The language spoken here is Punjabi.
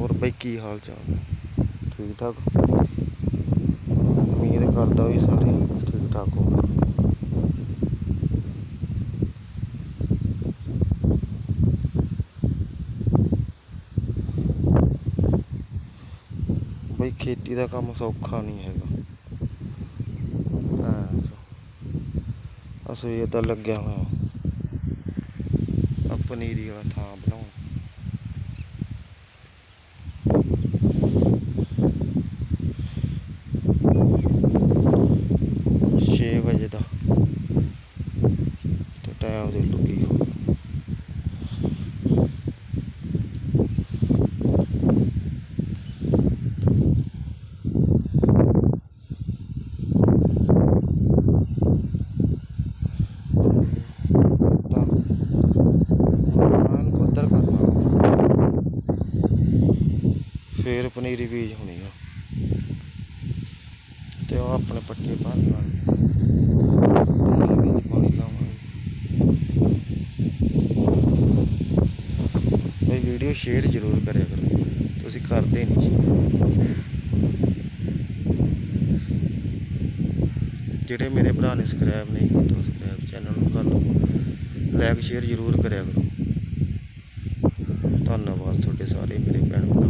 ਹੋਰ ਬਈ ਕੀ ਹਾਲ ਚਾਲ? ਠੀਕ ਠਾਕ? ਉਮੀਦ ਕਰਦਾ ਵੀ ਸਾਰੇ ਠੀਕ ਠਾਕ ਹੋ ਬਈ ਖੇਤੀ ਦਾ ਕੰਮ ਸੌਖਾ ਨਹੀਂ ਹੈਗਾ। ਹਾਂ ਸੋ। ਲੱਗਿਆ ਹੋਇਆ। ਆ ਪਨੀਰੀ ਵਾਲਾ ਥਾਂ ਬਣਾਉਣ। ਤੇ ਟਾਈਮ ਦੇ ਲੁਕੀ ਹੋ ਫੇਰ ਪਨੀਰੀ ਬੀਜ ਹੋਣੀ ਆ। ਤੇ ਉਹ ਆਪਣੇ ਪੱਠੇ ਭਰਨ ਵਾਲੇ ਉਹਨਾਂ ਦੇ ਵਿੱਚ ਪਾਣੀ ਲਾਵਾਂਗੇ ਬਈ ਵੀਡੀਓ ਸ਼ੇਅਰ ਜ਼ਰੂਰ ਕਰਿਆ ਕਰੋ ਤੁਸੀਂ ਕਰਦੇ ਨਹੀਂ ਜੀ। ਜਿਹੜੇ ਮੇਰੇ ਭਰਾ ਨੇ ਸਬਸਕ੍ਰਾਈਬ ਨਹੀਂ ਕੀਤਾ ਸਬਸਕ੍ਰਾਈਬ ਚੈਨਲ ਨੂੰ ਕਰ ਲਓ। ਲਾਈਕ ਸ਼ੇਅਰ ਜ਼ਰੂਰ ਕਰਿਆ ਕਰੋ। ਧੰਨਵਾਦ ਤੁਹਾਡੇ ਸਾਰੇ ਮੇਰੇ ਭੈਣ ਭਰਾ।